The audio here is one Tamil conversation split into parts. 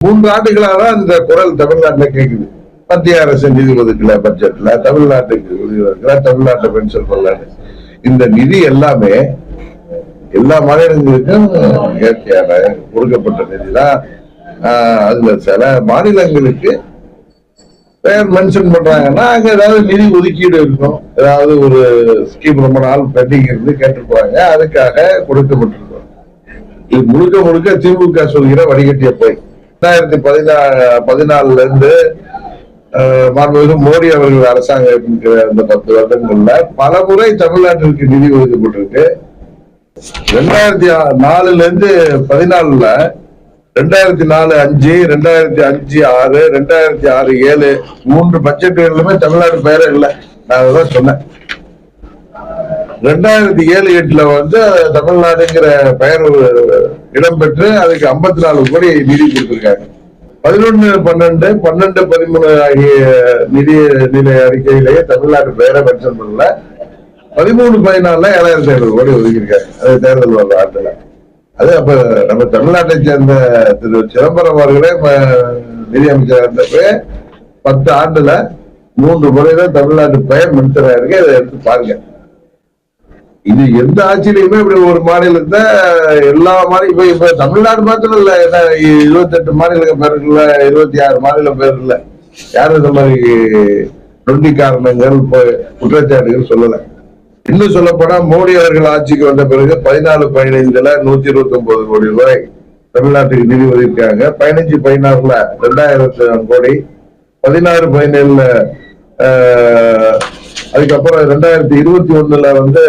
மூன்று ஆண்டுகளாக இந்த குரல் தமிழ்நாட்டுல கேட்குது மத்திய அரசு நிதி ஒதுக்கல பட்ஜெட்ல தமிழ்நாட்டுக்கு நிதி ஒதுக்கல தமிழ்நாட்டை பென்ஷன் பண்ணல இந்த நிதி எல்லாமே எல்லா மாநிலங்களுக்கும் இயற்கையான கொடுக்கப்பட்ட நிதி தான் ஆஹ் அதுல சில மாநிலங்களுக்கு பெயர் மென்ஷன் பண்றாங்கன்னா அங்க ஏதாவது நிதி ஒதுக்கீடு இருக்கும். ஏதாவது ஒரு ஸ்கீம் ரொம்ப நாள் பெண்டிங் இருந்து கேட்டிருப்பாங்க. அதுக்காக கொடுக்கப்பட்டிருக்கும். இது முழுக்க முழுக்க திமுக சொல்கிற வடிகட்டிய போய் ரெண்டாயிரத்தி பதினா பதினாலுல இருந்து ஆஹ், மாண்புமிகு மோடி அவர்கள் அரசாங்கம் இருக்கிற அந்த பத்து வருடங்கள்ல பல முறை தமிழ்நாட்டிற்கு நிதி ஒதுக்கப்பட்டிருக்கு. ரெண்டாயிரத்தி நாலுல இருந்து பதினாலுல ரெண்டாயிரத்தி நாலு அஞ்சு ரெண்டாயிரத்தி அஞ்சு ஆறு ரெண்டாயிரத்தி ஆறு ஏழு மூன்று பட்ஜெட்டுகளுமே தமிழ்நாடு பெயரே இல்லை. நான் அதான் சொன்னேன். ரெண்டாயிரத்தி ஏழு எட்டுல வந்து தமிழ்நாடுங்கிற பெயர் இடம்பெற்று அதுக்கு ஐம்பத்தி நாலு கோடி நிதி கொடுத்திருக்காங்க பதினொன்னு பன்னெண்டு பன்னெண்டு பதிமூணு ஆகிய நிதி நிலை அறிக்கையிலேயே தமிழ்நாடு பெயரை மென்ஷன் பண்ணல. பதிமூணு பதினாலுல ஏழாயிரத்தி ஐநூறு கோடி ஒதுக்கியிருக்காங்க அது தேர்தல் வர்ற ஆண்டுல அது அப்ப நம்ம தமிழ்நாட்டை சேர்ந்த திரு சிதம்பரம் அவர்களே ம- நிதி அமைச்சராக இருந்தப்ப பத்து ஆண்டுல மூன்று முறையில தமிழ்நாட்டு பெயர் மென்ஷன் ஆயிருக்கு. அதை எடுத்து பாருங்க. இது எந்த ஆட்சியிலையுமே இப்படி ஒரு மாநிலத்தை எல்லா மாநிலம் இப்ப இப்ப தமிழ்நாடு மாத்திரம் இல்ல இருபத்தி எட்டு மாநில பேர் இல்ல இருபத்தி ஆறு மாநில பேர் இல்ல யாரும் இந்த மாதிரி நொண்டி காரணங்கள் குற்றச்சாட்டுகள் சொல்லல. இன்னும் சொல்லப்போனா மோடி அவர்கள் ஆட்சிக்கு வந்த பிறகு பதினாலு பதினைந்துல நூத்தி இருபத்தி ஒன்பது கோடி ரூபாய் தமிழ்நாட்டுக்கு நிதி ஒதுக்கியிருக்காங்க. பதினஞ்சு பதினாறுல ரெண்டாயிரத்தி கோடி. பதினாறு பதினேழுல ஆஹ், அதுக்கப்புறம் ரெண்டாயிரத்தி இருபத்தி ஒண்ணுல வந்து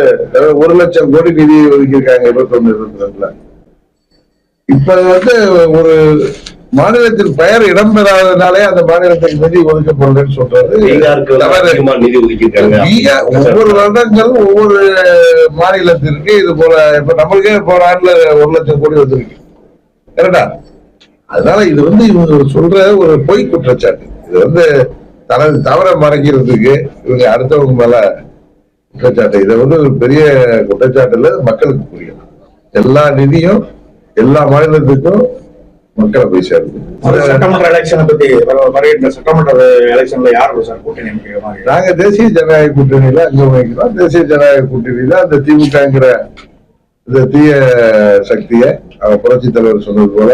ஒரு லட்சம் கோடி நிதி ஒதுக்கியிருக்காங்க இருபத்தி ஒண்ணு இருபத்தி ரெண்டுல இப்ப வந்து ஒரு மாநிலத்தில் பெயர் இடம்பெறாதனாலே அந்த மாநிலத்துக்கு நிதி ஒதுக்கப்படலன்னு சொல்றது நிதி ஒதுக்கியிருக்காங்க. ஒவ்வொரு வருடங்கள் ஒவ்வொரு மாநிலத்திற்கு இது போல இப்ப நம்மளுக்கே போற ஆண்டுல ஒரு லட்சம் கோடி வந்திருக்கு. கரெக்டா அதனால இது வந்து இவங்க சொல்ற ஒரு பொய் குற்றச்சாட்டு. இது வந்து தனது தவற மறைக்கிறதுக்கு இவங்க அடுத்தவங்க மேல குற்றச்சாட்டு. இதை வந்து ஒரு பெரிய குற்றச்சாட்டு இல்ல மக்களுக்கு புரியும். எல்லா நிதியும் எல்லா மாநிலத்துக்கும் மக்களை போய் சேருது. சட்டமன்ற எலெக்ஷனை பத்தி வர- வருகின்ற சட்டமன்ற எலெக்ஷன்ல யார் சார் கூட்டணி நாங்க தேசிய ஜனநாயக கூட்டணியில அங்க வகிக்கிறோம் தேசிய ஜனநாயக கூட்டணியில அந்த திமுகங்கிற இந்த தீய சக்திய புரட்சி தலைவர் சொன்னது போல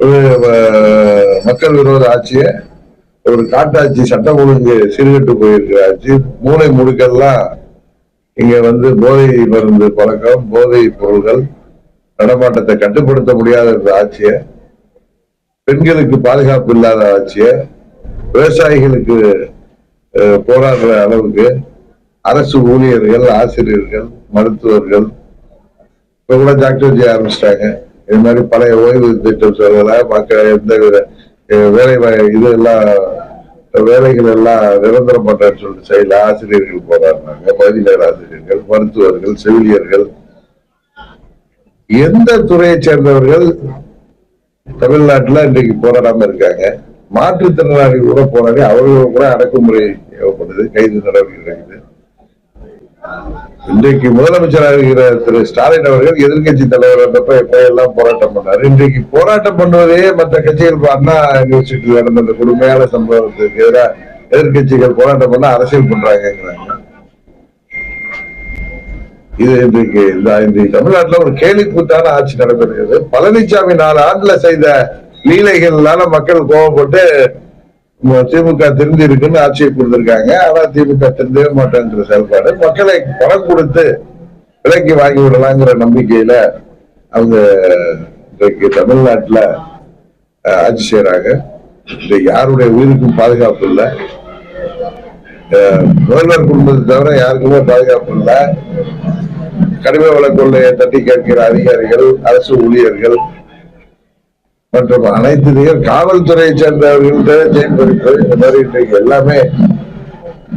ஒரு மக்கள் விரோத ஆட்சிய ஒரு காட்டாட்சி சட்டம் ஒழுங்கு சீர்கட்டு போயிருக்கிற ஆட்சி மூளை முடுக்கெல்லாம் இங்க வந்து போதை மருந்து பழக்கம் போதை பொருள்கள் நடமாட்டத்தை கட்டுப்படுத்த முடியாத ஆட்சிய பெண்களுக்கு பாதுகாப்பு இல்லாத ஆட்சிய விவசாயிகளுக்கு போராடுற அளவுக்கு அரசு ஊழியர்கள் ஆசிரியர்கள் மருத்துவர்கள் இப்ப கூட டாக்டர் செய்ய ஆரம்பிச்சிட்டாங்க. இது மாதிரி பழைய ஓய்வு திட்டம் சொல்லல மக்கள் எந்த வித வேலை இது எல்லாம் வேலைகள் எல்லாம் நிரந்தரம் பண்றேன்னு சொல்லிட்டு செய்யல ஆசிரியர்கள் போராடினாங்க பகுதிநேர ஆசிரியர்கள் மருத்துவர்கள் செவிலியர்கள். எந்த துறையை சேர்ந்தவர்கள் தமிழ்நாட்டுல இன்றைக்கு போராடாம இருக்காங்க? மாற்றுத்திறனாளிகள் கூட போராடி அவர்களும் கூட அடக்குமுறை தேவைப்படுது கைது நடவடிக்கை நடக்குது இன்றைக்கு முதலமைச்சராக இருக்கிற திரு ஸ்டாலின் அவர்கள் எதிர்கட்சி தலைவர் இருந்தப்ப எப்ப எல்லாம் போராட்டம் பண்ணார். இன்றைக்கு போராட்டம் பண்ணுவதே மற்ற கட்சிகள் அண்ணா யூனிவர்சிட்டியில் நடந்த அந்த கொடுமையான சம்பவத்துக்கு எதிராக எதிர்கட்சிகள் போராட்டம் பண்ண அரசியல் பண்றாங்கிறாங்க இது இன்றைக்கு இந்த இன்றைக்கு தமிழ்நாட்டில் ஒரு கேலிக்கூத்தான ஆட்சி நடைபெறுகிறது பழனிசாமி நாலு ஆண்டுல செய்த லீலைகள்னால மக்கள் கோவப்பட்டு திமுக திருந்தி இருக்குன்னு ஆட்சியை கொடுத்திருக்காங்க. ஆனா திமுக திருந்தவே மாட்டேங்கிற செயல்பாடு. மக்களை பணம் கொடுத்து விலைக்கு வாங்கி விடலாங்கிற நம்பிக்கையில அவங்க இன்றைக்கு தமிழ்நாட்டுல ஆட்சி செய்யறாங்க இன்றைக்கு யாருடைய உயிருக்கும் பாதுகாப்பு இல்லை. முதல்வர் குடும்பத்தை தவிர யாருக்குமே பாதுகாப்பு இல்லை. கடுமை வள தட்டி கேட்கிற அதிகாரிகள் அரசு ஊழியர்கள் மற்றும் அனைத்து காவல்துறையை சேர்ந்தவர்கள்ட்ட ஜெயின் இந்த மாதிரி இன்றைக்கு எல்லாமே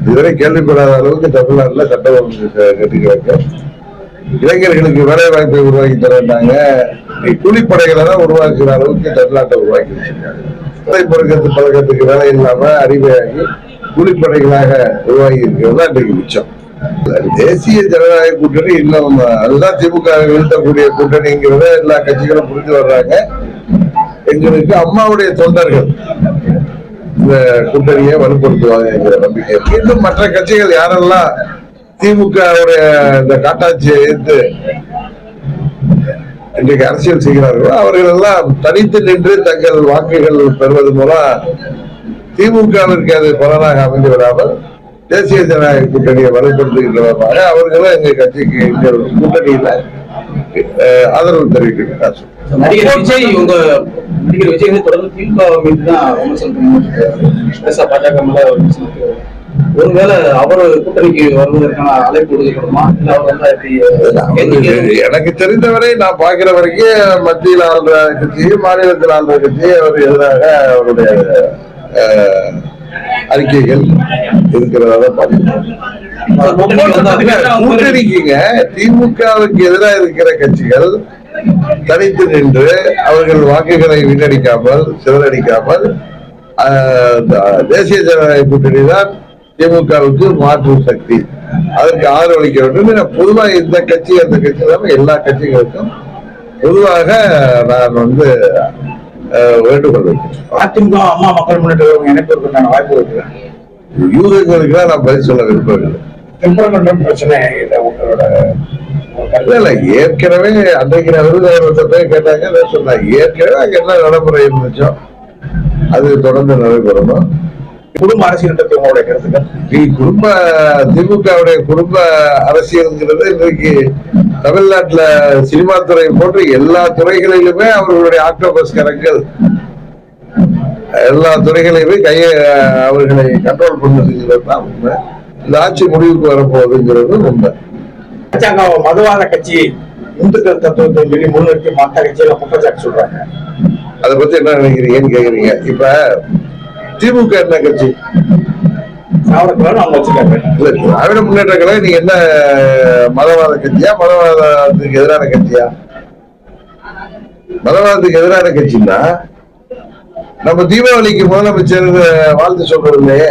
இதுவரை கேள்விப்படாத அளவுக்கு தமிழ்நாட்டுல சட்ட ஒழுங்கு கட்டி கிடக்கு இளைஞர்களுக்கு வேலை வாய்ப்பை உருவாக்கி தரேன்னாங்க நீ கூலிப்படைகளை தான் உருவாக்குற அளவுக்கு தமிழ்நாட்டை உருவாக்கி வச்சிருக்காங்க. பழக்கத்து பழக்கத்துக்கு வேலை இல்லாம அறிவையாகி கூலிப்படைகளாக உருவாகி இருக்கிறது தான் இன்றைக்கு மிச்சம். தேசிய ஜனநாயக கூட்டணி இன்னும் அதுதான் திமுக வீழ்த்தக்கூடிய கூட்டணிங்கிறத எல்லா கட்சிகளும் புரிஞ்சு வர்றாங்க. எங்களுக்கு அம்மாவுடைய தொண்டர்கள். இந்த கூட்டணியை வலுப்படுத்துவாங்க என்கிற நம்பிக்கை. மீண்டும் இன்னும் மற்ற கட்சிகள் யாரெல்லாம் திமுக இந்த காட்டாட்சியை எதிர்த்து இன்றைக்கு அரசியல் செய்கிறார்களோ அவர்கள் எல்லாம் தனித்து நின்று தங்கள் வாக்குகள் பெறுவது மூலம் திமுகவிற்கு அது பலனாக அமைந்து விடாமல் தேசிய ஜனநாயக கூட்டணியை வலுப்படுத்துகின்றவர்களாக அவர்களும் எங்க கட்சிக்கு எங்கள் கூட்டணியில ஆதரவு தெரிவிக்கிறார் நடிகர் விஜய் வந்து தொடர்ந்து திமுக மீது தான் விமர்சனம் பண்ணிட்டு பாஜக மேல இருக்கு. ஒருவேளை அவர் கூட்டணிக்கு வருவதற்கான அழைப்பு விடுக்கப்படுமா? இல்ல அவர் வந்து எப்படி அவரு எனக்கு தெரிந்தவரை நான் பார்க்கிற வரைக்கும் மத்தியில் ஆளுற கட்சியும் மாநிலத்தில் ஆளுற கட்சியும் அவர் எதிராக அவருடைய அறிக்கைகள் இருக்கிறதாக பார்க்கிறேன் கூட்டணிக்குங்க திமுகவுக்கு எதிராக இருக்கிற கட்சிகள் தனித்து நின்று அவர்கள் வாக்குகளை வீணடிக்காமல் சிதறடிக்காமல் தேசிய ஜனநாயக கூட்டணி தான் திமுகவுக்கு மாற்று சக்தி. அதற்கு ஆதரவளிக்க வேண்டும். என பொதுவா இந்த கட்சி அந்த கட்சி இல்லாம எல்லா கட்சிகளுக்கும் பொதுவாக நான் வந்து வேண்டுகோள் அதிமுக அம்மா மக்கள் முன்னேற்ற கழகம் இணைப்பதற்கான வாய்ப்பு இருக்கு யூகங்களுக்கு நான் பதில் சொல்ல விரும்பவில்லை. பிரச்சனை உங்களோட இல்ல ஏற்கனவே அன்றைக்கு நான் கேட்டாங்க சொன்னேன் ஏற்கனவே அங்க என்ன நடைமுறை இருந்துச்சோ அது தொடர்ந்து நடைபெறணும். குடும்ப அரசியல் உங்களுடைய கருத்துக்கள்? குடும்ப திமுகவுடைய குடும்ப அரசியல்ங்கிறது இன்றைக்கு தமிழ்நாட்டுல சினிமா துறை போன்ற எல்லா துறைகளிலுமே அவர்களுடைய ஆக்டோபஸ் கரங்கள் எல்லா துறைகளையுமே கையை அவர்களை கண்ட்ரோல் பண்ணுதுங்கிறது தான் உண்மை. இந்த ஆட்சி முடிவுக்கு வரப்போகுதுங்கிறது உண்மை. பாஜக மதவாத கட்சி இந்துக்கள் தத்துவத்தை சொல்லி முன்னிறுத்தி மற்ற கட்சியில குற்றச்சாட்டு சொல்றாங்க. அதை பத்தி என்ன நினைக்கிறீங்கன்னு கேக்குறீங்க? இப்ப திமுக என்ன கட்சி? திராவிட முன்னேற்ற கழகம் நீங்க என்ன மதவாத கட்சியா மதவாதத்துக்கு எதிரான கட்சியா? மதவாதத்துக்கு எதிரான கட்சின்னா நம்ம தீபாவளிக்கு முதலமைச்சர் வாழ்த்து சொல்றது இல்லையே.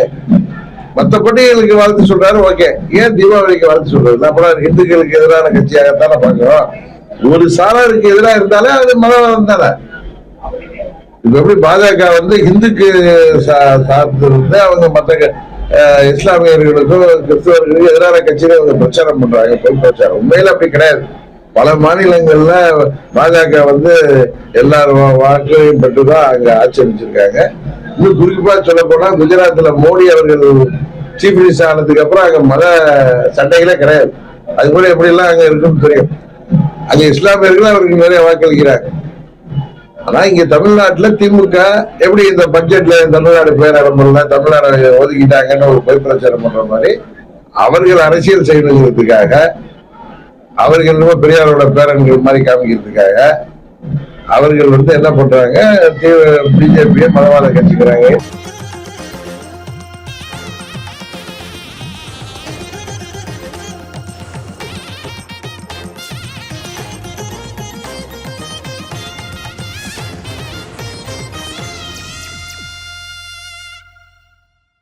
மத்த கொட்டைகளுக்கு வாழ்த்து சொல்றாரு ஓகே. ஏன் தீபாவளிக்கு வாழ்த்து சொல்றது? அப்புறம் இந்துக்களுக்கு எதிரான கட்சியாகத்தானே பாக்குறோம் ஒரு சாராருக்கு எதிராக இருந்தாலே அது மதவாதம் தானே. இப்ப எப்படி பாஜக வந்து இந்துக்கு சா- சார்ந்து அவங்க மற்ற இஸ்லாமியர்களுக்கும் கிறிஸ்தவர்களுக்கும் எதிரான கட்சியில அவங்க பிரச்சாரம் பண்றாங்க பொய் பிரச்சாரம். உண்மையில அப்படி கிடையாது. பல மாநிலங்கள்ல பாஜக வந்து எல்லாரும் வாக்குகளையும் பெற்றுதான் அங்க ஆட்சி அமைச்சிருக்காங்க. இது குறிப்பா சொல்ல போனா குஜராத்ல மோடி அவர்கள் சீஃப் மினிஸ்டர் ஆனதுக்கு அப்புறம் அங்க மத சண்டைகளே கிடையாது. அது கூட எப்படி எல்லாம் அங்க இருக்குன்னு தெரியும். அங்க இஸ்லாமியர்கள் அவருக்கு நிறைய வாக்களிக்கிறாங்க. ஆனா இங்க தமிழ்நாட்டுல திமுக எப்படி இந்த பட்ஜெட்ல தமிழ்நாடு பேராளம் பண்ணல தமிழ்நாடு ஒதுக்கிட்டாங்கன்னு ஒரு பொய் பிரச்சாரம் பண்ற மாதிரி அவர்கள் அரசியல் செய்யணுங்கிறதுக்காக அவர்கள் பெரியாரோட பேரன்கள் மாதிரி காமிக்கிறதுக்காக அவர்கள் வந்து என்ன பண்றாங்க பிஜேபியை மதவாத கட்சிக்கிறாங்க